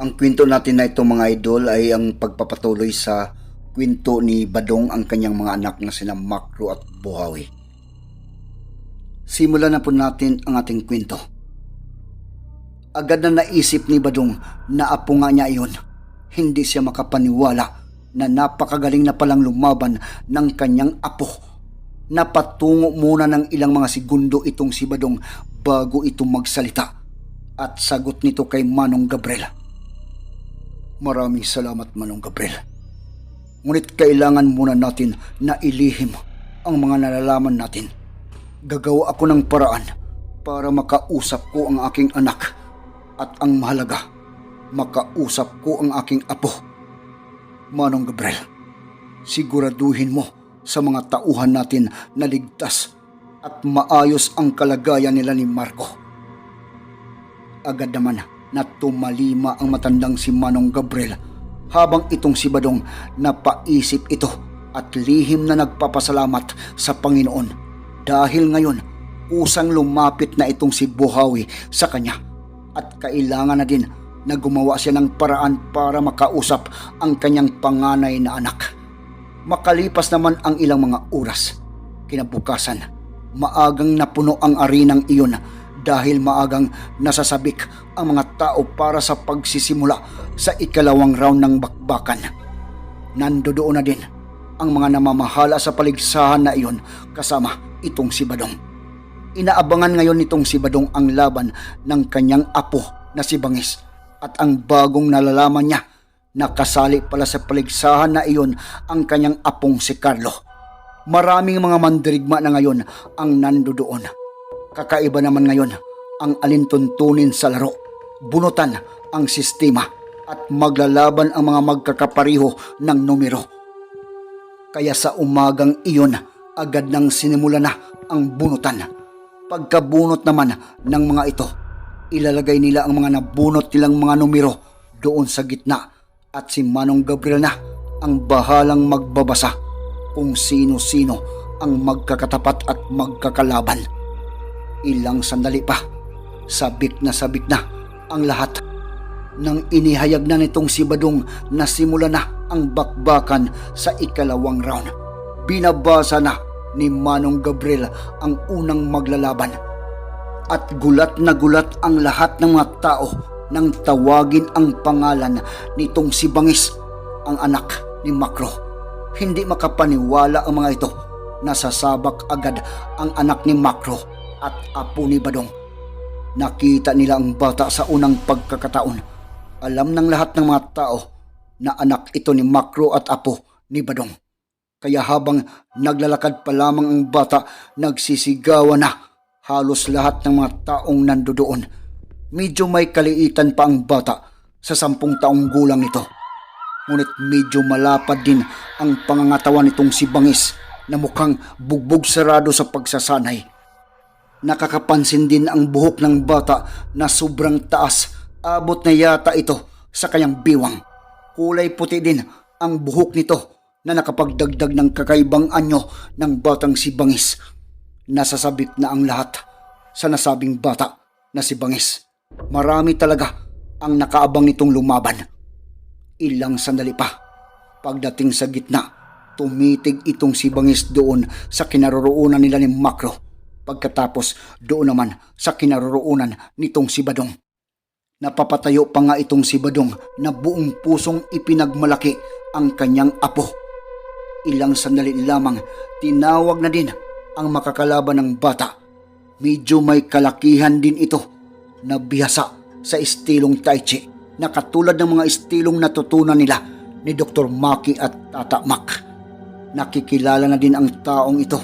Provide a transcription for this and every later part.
Ang kwento natin na ito mga idol ay ang pagpapatuloy sa kwento ni Badong ang kanyang mga anak na sina Makro at Buhawi. Simulan na po natin ang ating kwento. Agad na naisip ni Badong na apo nga niya iyon. Hindi siya makapaniwala na napakagaling na palang lumaban ng kanyang apo. Napatungo muna ng ilang mga segundo itong si Badong bago ito magsalita at sagot nito kay Manong Gabriel. Maraming salamat Manong Gabriel. Ngunit kailangan muna natin na ilihim ang mga nalalaman natin. Gagawa ako ng paraan para makausap ko ang aking anak at ang mahalaga, makausap ko ang aking apo. Manong Gabriel, siguraduhin mo sa mga tauhan natin na ligtas at maayos ang kalagayan nila ni Marco. Agad naman na tumalima ang matandang si Manong Gabriel. Habang itong si Badong napaisip ito at lihim na nagpapasalamat sa Panginoon. Dahil ngayon kusang lumapit na itong si Buhawi sa kanya. At kailangan na din na gumawa siya ng paraan para makausap ang kanyang panganay na anak. Makalipas naman ang ilang mga oras, kinabukasan, maagang napuno ang arinang iyon dahil maagang nasasabik ang mga tao para sa pagsisimula sa ikalawang round ng bakbakan. Nandoon na din ang mga namamahala sa paligsahan na iyon kasama itong si Badong. Inaabangan ngayon nitong si Badong ang laban ng kanyang apo na si Bangis at ang bagong nalalaman niya nakasali pala sa paligsahan na iyon ang kanyang apong si Carlo. Maraming mga mandirigma na ngayon ang nandoon. Kakaiba naman ngayon ang alintuntunin sa laro. Bunutan ang sistema at maglalaban ang mga magkakapariho ng numero. Kaya sa umagang iyon, agad nang sinimula na ang bunutan. Pagkabunot naman ng mga ito, ilalagay nila ang mga nabunot nilang mga numero doon sa gitna at si Manong Gabriel na ang bahalang magbabasa kung sino-sino ang magkakatapat at magkakalaban. Ilang sandali pa, sabik na sabik na ang lahat. Nang inihayag na nitong si Badong na simula na ang bakbakan sa ikalawang round. Binabasa na ni Manong Gabriel ang unang maglalaban. At gulat na gulat ang lahat ng mga tao nang tawagin ang pangalan nitong si Bangis, ang anak ni Makro. Hindi makapaniwala ang mga ito. Nasasabak agad ang anak ni Makro at apo ni Badong. Nakita nila ang bata sa unang pagkakataon. Alam ng lahat ng mga tao na anak ito ni Makro at apo ni Badong. Kaya habang naglalakad pa lamang ang bata, nagsisigawan na halos lahat ng mga taong nandoon. Medyo may kaliitan pa ang bata sa sampung taong gulang nito. Ngunit medyo malapad din ang pangangatawan nitong si Bangis na mukhang bugbog sarado sa pagsasanay. Nakakapansin din ang buhok ng bata na sobrang taas. Abot na yata ito sa kanyang biwang. Kulay puti din ang buhok nito na nakapagdagdag ng kakaibang anyo ng batang si Bangis. Nasasabik na ang lahat sa nasabing bata na si Bangis. Marami talaga ang nakaabang nitong lumaban. Ilang sandali pa, pagdating sa gitna, tumitig itong si Bangis doon sa kinaroroonan nila ni Makro. Pagkatapos doon naman sa kinaroroonan nitong si Badong. Napapatayo pa nga itong si Badong na buong pusong ipinagmalaki ang kanyang apo. Ilang sandali lamang tinawag na din ang makakalaban ng bata. Medyo may kalakihan din ito na bihasa sa estilong Tai Chi na katulad ng mga estilong natutunan nila ni Dr. Maki at Tata Mak. Nakikilala na din ang taong ito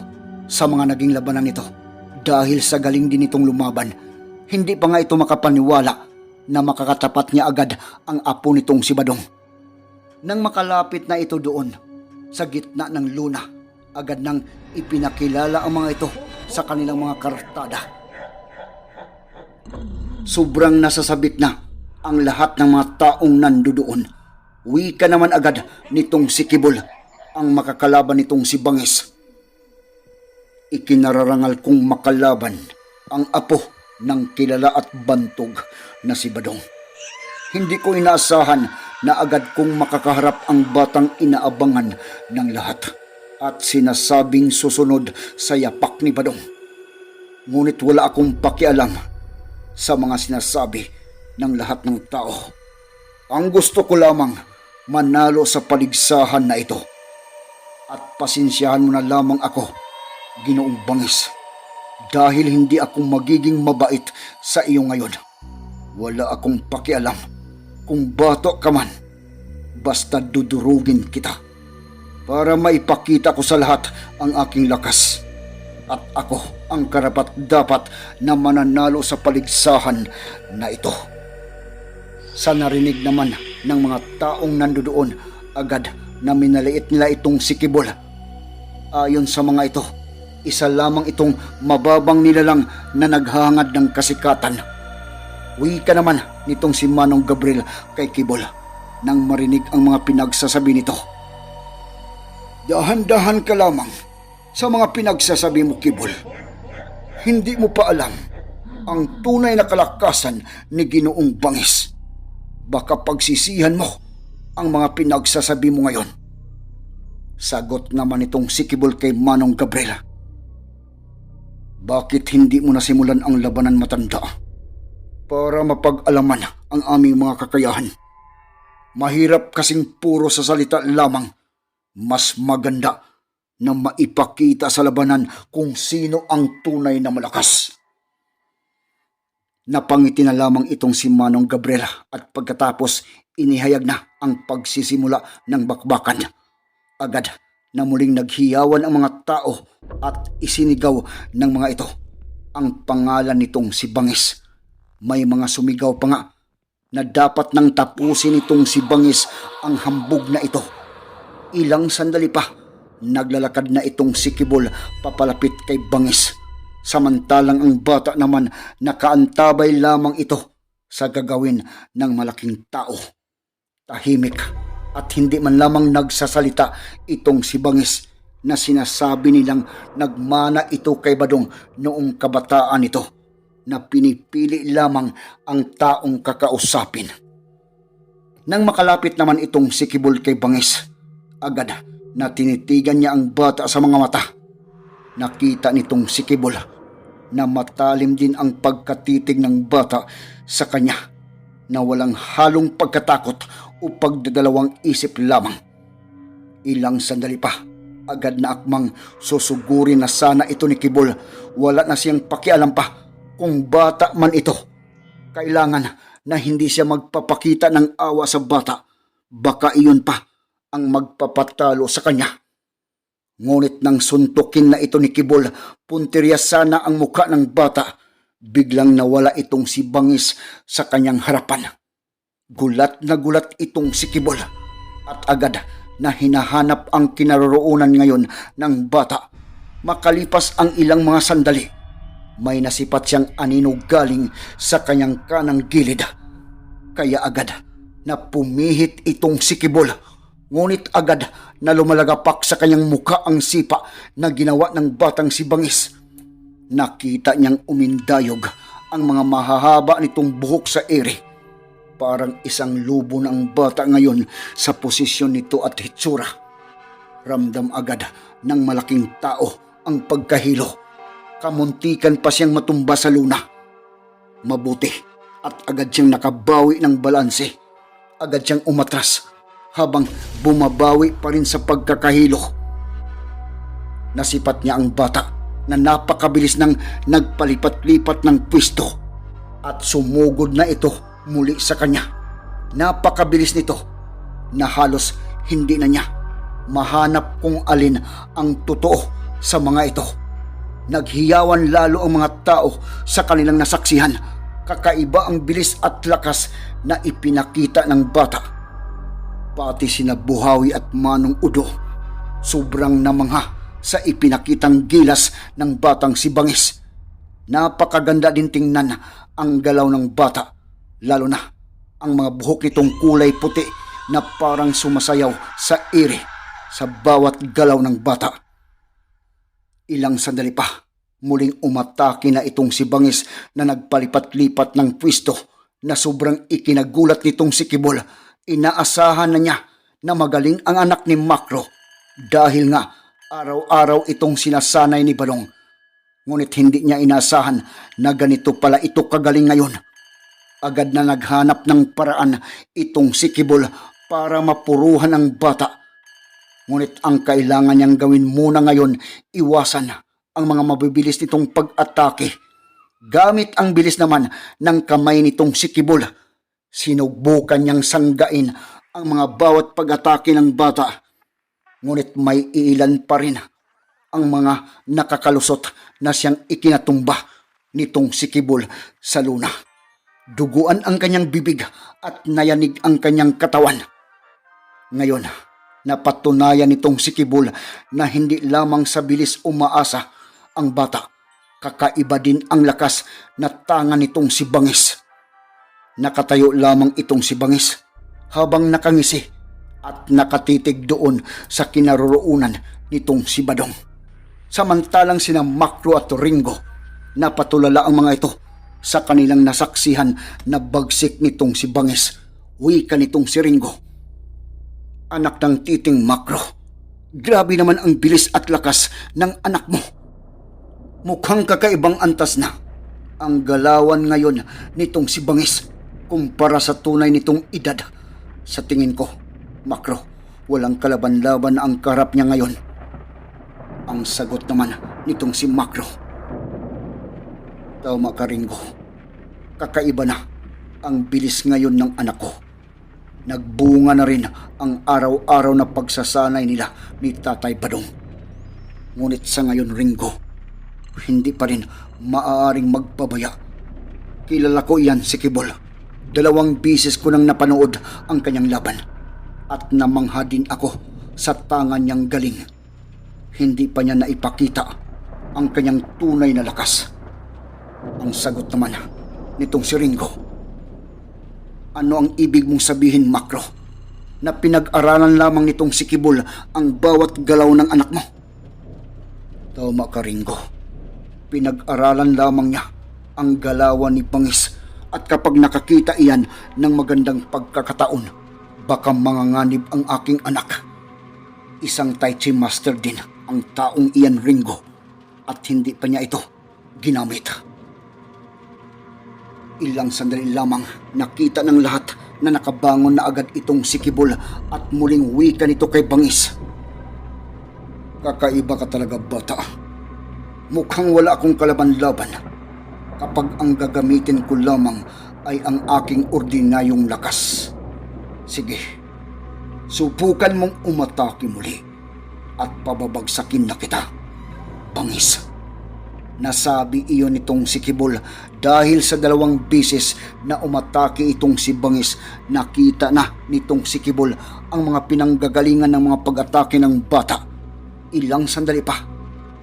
sa mga naging labanan nito dahil sa galing din itong lumaban. Hindi pa nga ito makapaniwala na makakatapat niya agad ang apo nitong si Badong. Nang makalapit na ito doon, sa gitna ng luna, agad nang ipinakilala ang mga ito sa kanilang mga kartada. Sobrang nasasabik na ang lahat ng mga taong nandoon. Wika naman agad nitong si Kibol ang makakalaban nitong si Bangis. Ikinararangal kong makalaban ang apo ng kilala at bantog na si Badong. Hindi ko inaasahan na agad kong makakaharap ang batang inaabangan ng lahat at sinasabing susunod sa yapak ni Badong. Ngunit wala akong pakialam sa mga sinasabi ng lahat ng tao. Ang gusto ko lamang manalo sa paligsahan na ito. At pasensyahan mo na lamang ako, ginoong bangis. Dahil hindi ako magiging mabait sa iyo ngayon. Wala akong pakialam kung bato ka man. Basta dudurugin kita para maipakita ko sa lahat ang aking lakas. At ako ang karapat dapat na mananalo sa paligsahan na ito. Sa narinig naman ng mga taong nandoon agad na minaliit nila itong si Kibol. Ayon sa mga ito, isa lamang itong mababang nilalang na naghangad ng kasikatan. Wika naman nitong si Manong Gabriel kay Kibol nang marinig ang mga pinagsasabi nito. Dahan-dahan ka lamang sa mga pinagsasabi mo, Kibol. Hindi mo pa alam ang tunay na kalakasan ni Ginoong Bangis. Baka pagsisihan mo ang mga pinagsasabi mo ngayon. Sagot naman itong si Kibol kay Manong Gabriela. Bakit hindi mo nasimulan ang labanan matanda? Para mapag-alaman ang aming mga kakayahan. Mahirap kasing puro sa salita lamang. Mas maganda na maipakita sa labanan kung sino ang tunay na malakas. Napangiti na lamang itong si Manong Gabriela at pagkatapos inihayag na ang pagsisimula ng bakbakan. Agad na muling naghiyawan ang mga tao at isinigaw ng mga ito ang pangalan nitong si Bangis. May mga sumigaw pa nga na dapat nang tapusin nitong si Bangis ang hambog na ito. Ilang sandali pa, naglalakad na itong si Kibol papalapit kay Bangis. Samantalang ang bata naman nakaantabay lamang ito sa gagawin ng malaking tao. Tahimik at hindi man lamang nagsasalita itong si Bangis na sinasabi nilang nagmana ito kay Badong noong kabataan nito na pinipili lamang ang taong kakausapin. Nang makalapit naman itong si Kibol kay Bangis, agad na tinitigan niya ang bata sa mga mata. Nakita nitong si Kibol na matalim din ang pagkatitig ng bata sa kanya na walang halong pagkatakot o pagdadalawang isip lamang. Ilang sandali pa, agad na akmang susugurin na sana ito ni Kibol. Wala na siyang pakialam pa kung bata man ito. Kailangan na hindi siya magpapakita ng awa sa bata. Baka iyon pa ang magpapatalo sa kanya. Ngunit nang suntukin na ito ni Kibol, puntirya sana ang muka ng bata. Biglang nawala itong si Bangis sa kanyang harapan. Gulat na gulat itong si Kibol at agad na hinahanap ang kinaroroonan ngayon ng bata. Makalipas ang ilang mga sandali, may nasipat siyang anino galing sa kanyang kanang gilid. Kaya agad na pumihit itong si Kibol. Ngunit agad na lumalagapak sa kanyang muka ang sipa na ginawa ng batang si Bangis. Nakita niyang umindayog ang mga mahahaba nitong buhok sa ere. Parang isang lubo ang bata ngayon sa posisyon nito at hitsura. Ramdam agad ng malaking tao ang pagkahilo. Kamuntikan pa siyang matumba sa luna. Mabuti at agad siyang nakabawi ng balanse. Agad siyang umatras habang bumabawi pa rin sa pagkakahilo. Nasipat niya ang bata na napakabilis ng nagpalipat-lipat ng pwisto at sumugod na ito muli sa kanya. Napakabilis nito na halos hindi na niya mahanap kung alin ang totoo sa mga ito. Naghiyawan lalo ang mga tao sa kanilang nasaksihan kakaiba ang bilis at lakas na ipinakita ng bata. Pati sina Buhawi at Manong Udo, sobrang namangha sa ipinakitang gilas ng batang si Bangis. Napakaganda din tingnan ang galaw ng bata, lalo na ang mga buhok nitong kulay puti na parang sumasayaw sa iri sa bawat galaw ng bata. Ilang sandali pa, muling umatake na itong si Bangis na nagpalipat-lipat ng pwisto na sobrang ikinagulat nitong si Kibol. Inaasahan na niya na magaling ang anak ni Makro dahil nga araw-araw itong sinasanay ni Balong. Ngunit hindi niya inaasahan na ganito pala ito kagaling ngayon. Agad na naghanap ng paraan itong si Kibol para mapuruhan ang bata. Ngunit ang kailangan niyang gawin muna ngayon, iwasan ang mga mabibilis nitong pag-atake. Gamit ang bilis naman ng kamay nitong si Kibol, sinugbukan niyang sanggain ang mga bawat pag-atake ng bata. Ngunit may ilan pa rin ang mga nakakalusot na siyang ikinatumba nitong si Kibol sa luna. Duguan ang kanyang bibig at nayanig ang kanyang katawan. Ngayon, napatunayan nitong si Kibul na hindi lamang sa bilis umaasa ang bata. Kakaiba din ang lakas na tanga nitong si Bangis. Nakatayo lamang itong si Bangis habang nakangisi at nakatitig doon sa kinaroroonan nitong si Badong. Samantalang sina Makro at Ringo, napatulala ang mga ito sa kanilang nasaksihan na bagsik nitong si Bangis. Wika nitong si Ringo anak ng titing makro. Grabe naman ang bilis at lakas ng anak mo. Mukhang kakaibang antas na ang galawan ngayon nitong si Bangis kumpara sa tunay nitong edad. Sa tingin ko, makro, walang kalaban-laban ang karap niya ngayon. Ang sagot naman nitong si Makro. Tama ka, Ringo. Kakaiba na ang bilis ngayon ng anak ko. Nagbunga na rin ang araw-araw na pagsasanay nila ni Tatay Badong. Ngunit sa ngayon, Ringo, hindi pa rin maaaring magpabaya. Kilala ko iyan si Kibol. Dalawang bisis ko nang napanood ang kanyang laban. At namangha din ako sa tangan niyang galing. Hindi pa niya naipakita ang kanyang tunay na lakas. Ang sagot naman nitong si Ringo, ano ang ibig mong sabihin, Makro? Na pinag-aralan lamang nitong si Kibul ang bawat galaw ng anak mo? Tama ka, Ringo. Pinag-aralan lamang niya ang galawan ni Bangis at kapag nakakita iyan ng magandang pagkakataon, baka manganganib ang aking anak. Isang Tai Chi Master din ang taong iyan, Ringo, at hindi pa niya ito ginamit. Ilang sandali lamang nakita ng lahat na nakabangon na agad itong si Kibol at muling wika nito kay Bangis. Kakaiba ka talaga bata. Mukhang wala akong kalaban-laban kapag ang gagamitin ko lamang ay ang aking ordinaryong lakas. Sige, subukan mong umatake muli at pababagsakin na kita. Bangis. Nasabi iyon nitong si Kibol dahil sa dalawang bisis na umatake itong si Bangis, nakita na nitong si Kibol ang mga pinanggagalingan ng mga pag-atake ng bata. Ilang sandali pa,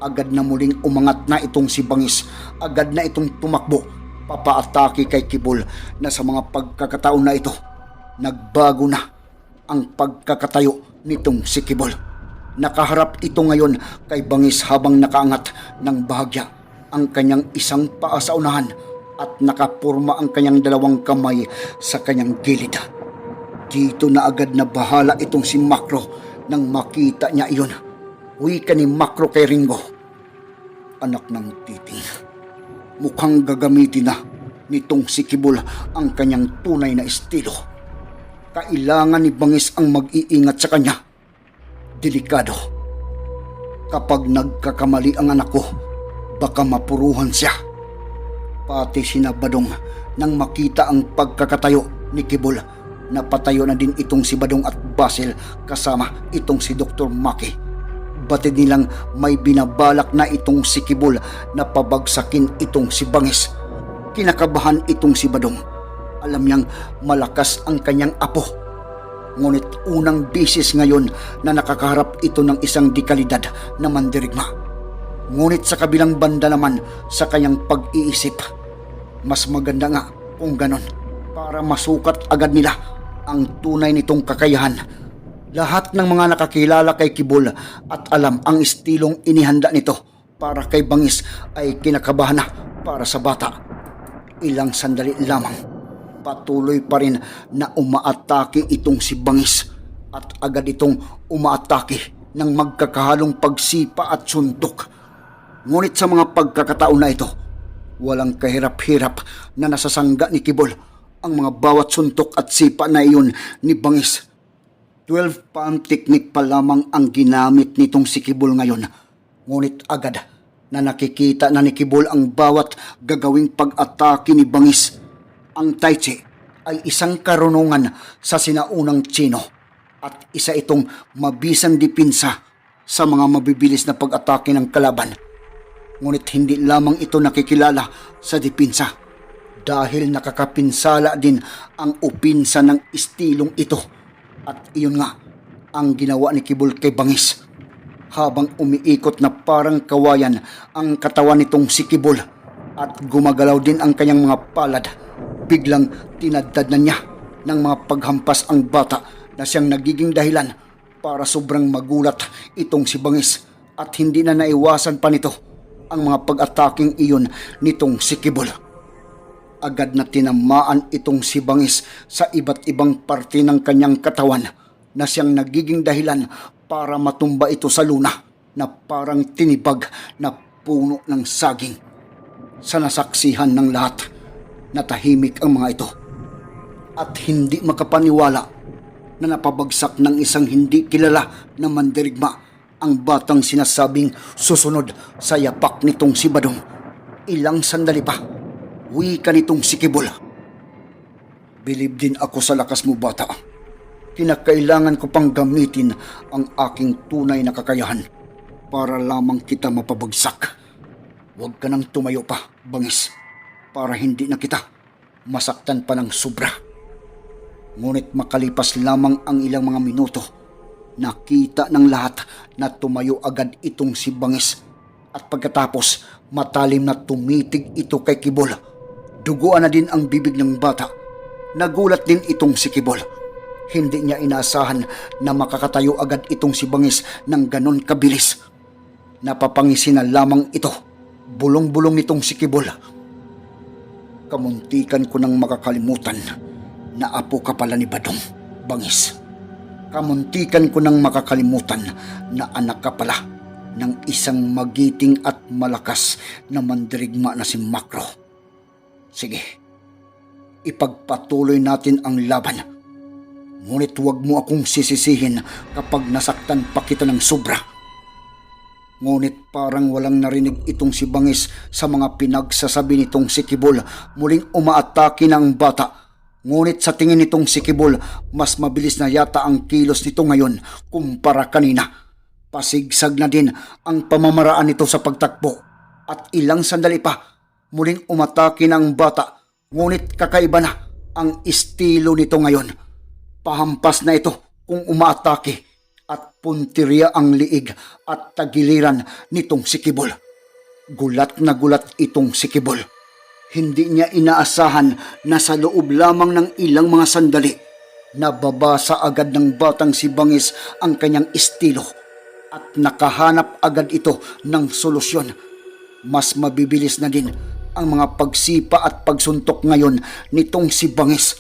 agad na muling umangat na itong si Bangis, agad na itong tumakbo, papaatake kay Kibol na sa mga pagkakataon na ito, nagbago na ang pagkakatayo nitong si Kibol. Nakaharap ito ngayon kay Bangis habang nakaangat ng bahagya ang kanyang isang paa sa unahan at nakapurma ang kanyang dalawang kamay sa kanyang gilid. Dito na agad na bahala itong si Makro nang makita niya iyon. Wika ni Makro kay Ringo. Anak ng titing. Mukhang gagamitin na nitong si Kibul ang kanyang tunay na estilo. Kailangan ni Bangis ang mag-iingat sa kanya. Delikado. Kapag nagkakamali ang anak ko, baka mapuruhan siya. Pati sinabadong nang makita ang pagkakatayo ni Kibul, napatayo na din itong si Badong at Basil kasama itong si Dr. Maki. Batid nilang may binabalak na itong si Kibul na pabagsakin itong si Bangis. Kinakabahan itong si Badong. Alam niyang malakas ang kanyang apo. Ngunit unang bisis ngayon na nakakaharap ito ng isang dekalidad na mandirigma. Ngunit sa kabilang banda naman sa kanyang pag-iisip, mas maganda nga kung ganon para masukat agad nila ang tunay nitong kakayahan. Lahat ng mga nakakilala kay Kibol at alam ang estilong inihanda nito para kay Bangis ay kinakabahan na para sa bata. Ilang sandali lamang patuloy pa rin na umaatake itong si Bangis at agad itong umaatake ng magkakahalong pagsipa at suntok. Ngunit sa mga pagkakataon na ito, walang kahirap-hirap na nasasangga ni Kibol ang mga bawat suntok at sipa na iyon ni Bangis. 12 palm technique pa lamang ang ginamit nitong si Kibol ngayon. Ngunit agad na nakikita na ni Kibol ang bawat gagawing pag-atake ni Bangis. Ang Tai Chi ay isang karunungan sa sinaunang Tsino at isa itong mabisang dipinsa sa mga mabibilis na pag-atake ng kalaban. Ngunit hindi lamang ito nakikilala sa dipinsa. Dahil nakakapinsala din ang upinsa ng istilong ito. At iyon nga ang ginawa ni Kibul kay Bangis. Habang umiikot na parang kawayan ang katawan nitong si Kibul at gumagalaw din ang kanyang mga palad, biglang tinadtad na niya ng mga paghampas ang bata na siyang nagiging dahilan para sobrang magulat itong si Bangis at hindi na naiwasan pa nito ang mga pag-ataking iyon nitong si Kibul agad na tinamaan itong si Bangis sa iba't ibang parte ng kanyang katawan na siyang nagiging dahilan para matumba ito sa luna na parang tinibag na puno ng saging. Sa nasaksihan ng lahat, natahimik ang mga ito at hindi makapaniwala na napabagsak ng isang hindi kilala na mandirigma ang batang sinasabing susunod sa yapak nitong si Badong. Ilang sandali pa, wika nitong si Kibol. Bilib din ako sa lakas mo bata. Kinakailangan ko pang gamitin ang aking tunay na kakayahan para lamang kita mapabagsak. Huwag ka nang tumayo pa, bangis, para hindi na kita masaktan pa ng sobra. Ngunit makalipas lamang ang ilang mga minuto, nakita ng lahat na tumayo agad itong si Bangis at pagkatapos matalim na tumitig ito kay Kibol. Duguan na din ang bibig ng bata. Nagulat din itong si Kibol. Hindi niya inaasahan na makakatayo agad itong si Bangis ng ganon kabilis. Napapangisin na lamang ito. Bulong-bulong nitong si Kibol. Kamuntikan ko nang makakalimutan na apo ka pala ni Badong, Bangis. Kamuntikan ko nang makakalimutan na anak ka pala ng isang magiting at malakas na mandirigma na si Makro. Sige, ipagpatuloy natin ang laban. Ngunit huwag mo akong sisisihin kapag nasaktan pa kita ng sobra. Ngunit parang walang narinig itong si Bangis sa mga pinagsasabi nitong si Kibol. Muling umaatake ang bata. Ngunit sa tingin nitong si Kibol, mas mabilis na yata ang kilos nito ngayon kumpara kanina. Pasigsag na din ang pamamaraan nito sa pagtakbo. At ilang sandali pa, muling umatake ang bata. Ngunit kakaiba na ang estilo nito ngayon. Pahampas na ito kung umaatake at puntirya ang liig at tagiliran nitong si Kibol. Gulat na gulat itong si Kibol. Hindi niya inaasahan na sa loob lamang ng ilang mga sandali, nababasa agad ng batang si Bangis ang kanyang estilo at nakahanap agad ito ng solusyon. Mas mabibilis na din ang mga pagsipa at pagsuntok ngayon nitong si Bangis.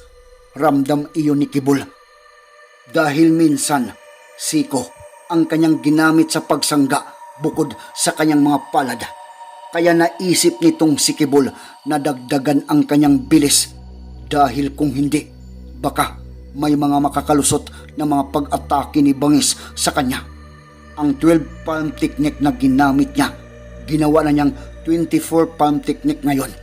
Ramdam iyon ni Kibol. Dahil minsan, siko ang kanyang ginamit sa pagsangga bukod sa kanyang mga palad. Kaya naisip nitong si Kibol na dagdagan ang kanyang bilis dahil kung hindi, baka may mga makakalusot na mga pag-atake ni Bangis sa kanya. Ang 12 palm technique na ginamit niya, ginawa na niyang 24 palm technique ngayon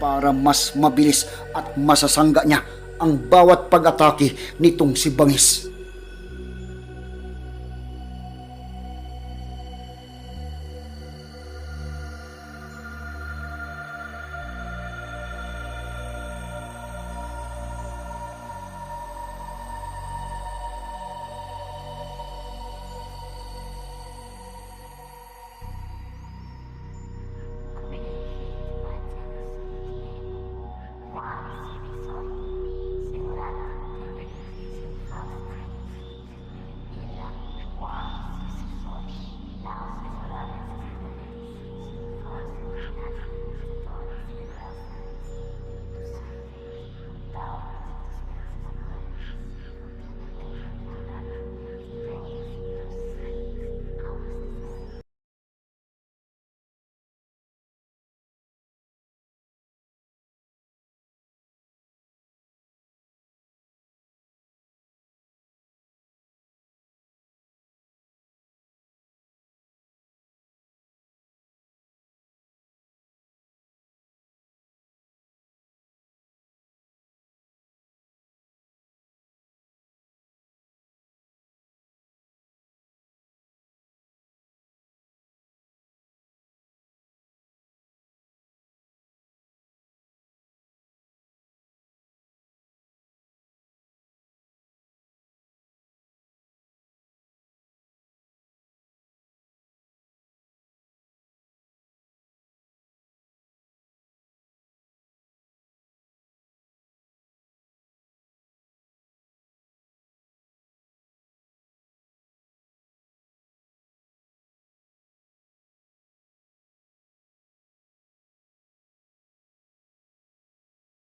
para mas mabilis at masasangga niya ang bawat pag-atake nitong si Bangis.